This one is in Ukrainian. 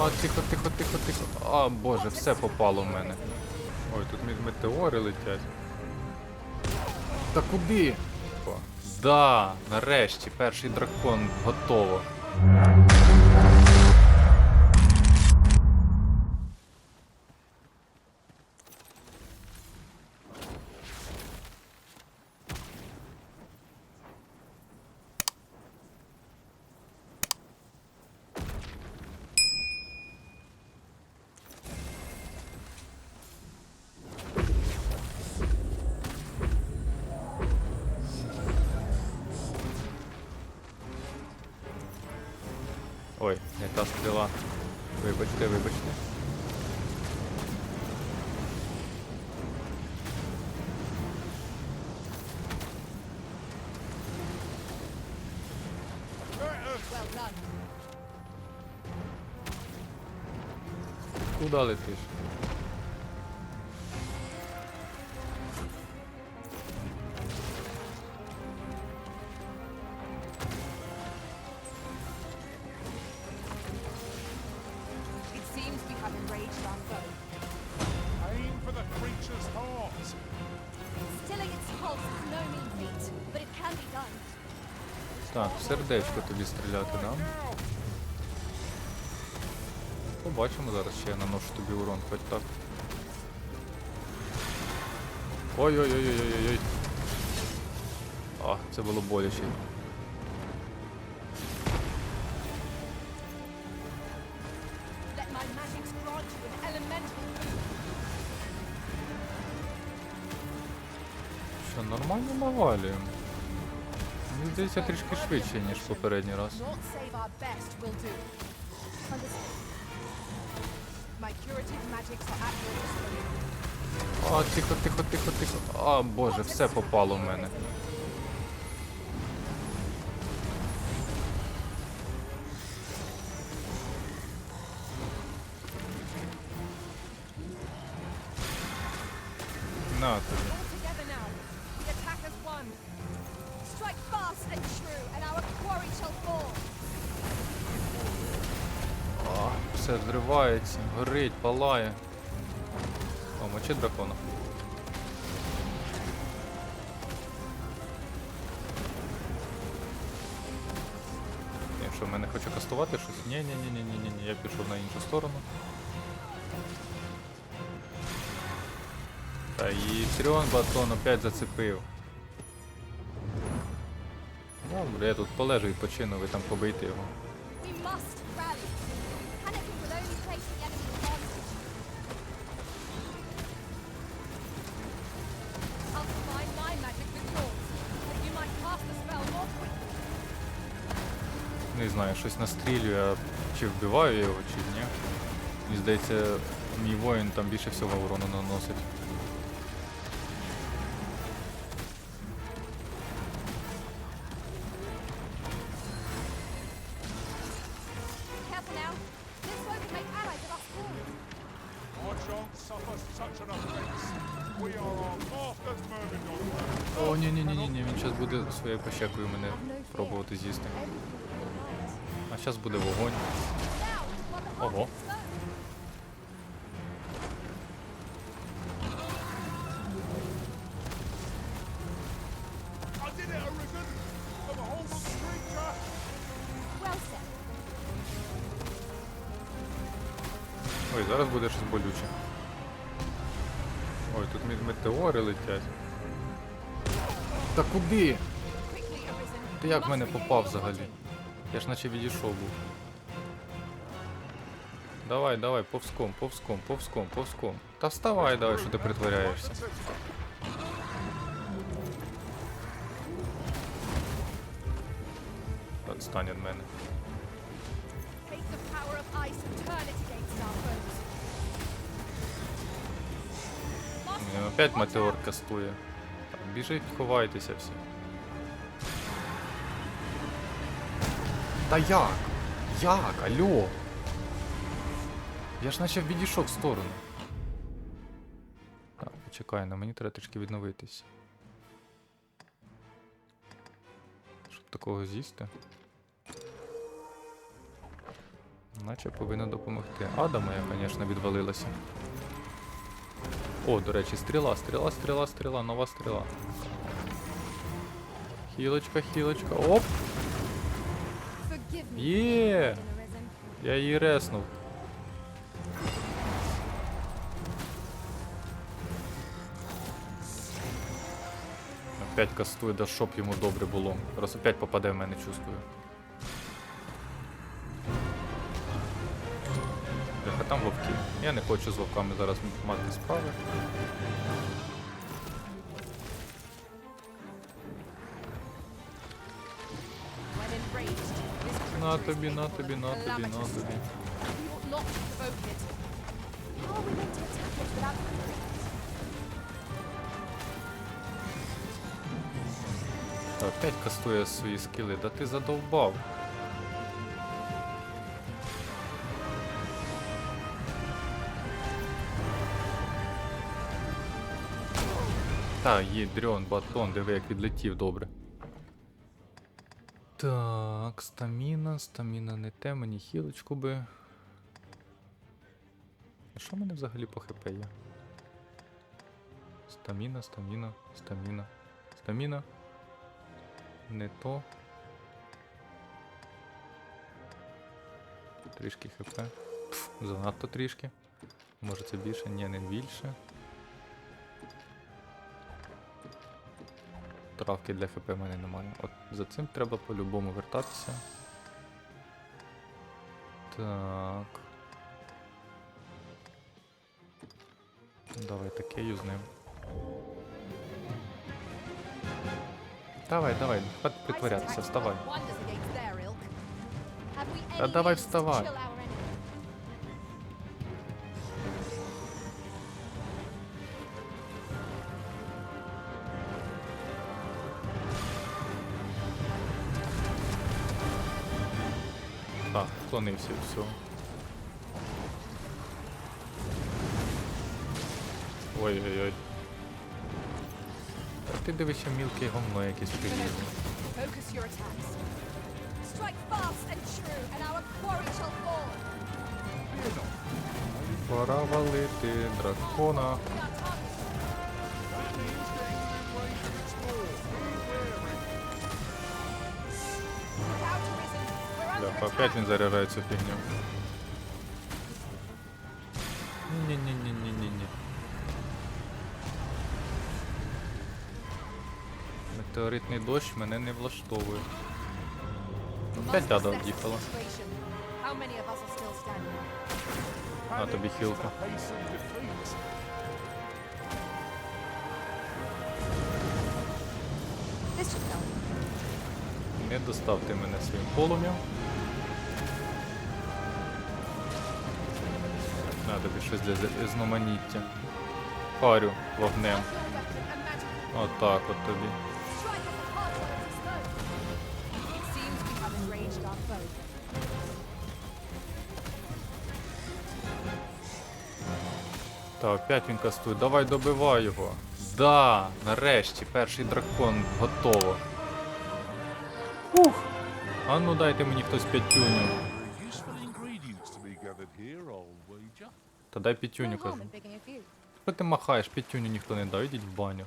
А, тихо, тихо, тихо, тихо. А, боже, все попало в мене. Ой, тут метеори летять. Та куди? О, Да, нарешті, перший дракон готово. Та стріла. Вибачте, вибачте. Куда летиш? Так, сердечко тобі стріляти, да? Побачимо зараз, чи я наношу тобі урон, хоч так. Ой-ой-ой-ой-ой-ой. А, це було боляче. Що, нормально навалюємо? Здається, трішки швидше, ніж попередній раз. А, тихо, тихо, тихо, тихо. А, боже, все попало в мене. На тобі. Все зривається, горить, палає. О, мочи дракона. Я що, мене хоче кастувати щось? Ні, ні, ні, ні, ні, ні, я пішов на іншу сторону. Та і Тиріон батон опять зацепив. Добре, я тут полежу і почину, ви там побийте його. Не знаю, щось настрілює, чи вбиваю я його, чи ні. Мені здається, мій воїн там більше всього урону наносить. О, ні, ні, ні, ні, ні, він зараз буде своєю пощекою мене пробувати з'їсти. А зараз буде вогонь. Ого. Ой, зараз буде щось болюче. Ой, тут метеори летять. Та куди? Ти як в мене попав взагалі? Я ж наче відійшов був. Давай, давай, повзком, повзком, повзком, повзком. Та вставай, давай, що ти притворяєшся. Отстань від мене. Опять метеор кастує. Так, біжіть, ховайтеся всі. Та як? Як? Алло? Я ж наче відійшов в сторону. Так, почекай, на мені треба трішки відновитись. Щоб такого з'їсти. Наче повинно допомогти. Ада моя, звісно, відвалилася. О, до речі, стріла, стріла, стріла, стріла, нова стріла. Хілочка, хілочка. Оп! Є! Я її реснув. Опять кастує, да щоб йому добре було. Раз опять попаде в мене, чувствую. Я не хочу з вовками зараз мати справи. На тобі, на тобі, на тобі, на тобі. Опять кастує свої скіли, да ти задовбав. Та, є батон, диви, як відлетів добре. Так, стаміна, стаміна не те, мені хілочку би. А що в мене взагалі по хп є? Стаміна, стаміна, стаміна, стаміна. Не то. Трішки хп. Занадто трішки. Може це більше? Ні, не більше. Травки для хп мене немає. От за цим треба по-любому вертатися. Так. Давай таке юзнем. Давай, давай, притворятися, вставай. Any давай вставай. Вклонився і все. Ой-ой-ой. Та ти дивишся мілке говно якесь прилізне. Focus your attacks. Опять він заряджає цю фігню. Ні-ні-ні-ні-ні-ні. Метеоритний дощ мене не влаштовує. Опять дада в'їхала. На тобі help. Не достав ти мене своїм полум'ям. Тобі щось для з- зноманіття. Парю вогнем. Отак от тобі. our foe. Та опять він кастує. Давай добивай його. Да, нарешті, перший дракон готово. Ух. А ну дайте мені хтось п'ятюню. Та дай пітюню кажу. Що ти махаєш, пітюню ніхто не дав, ідіть в баню.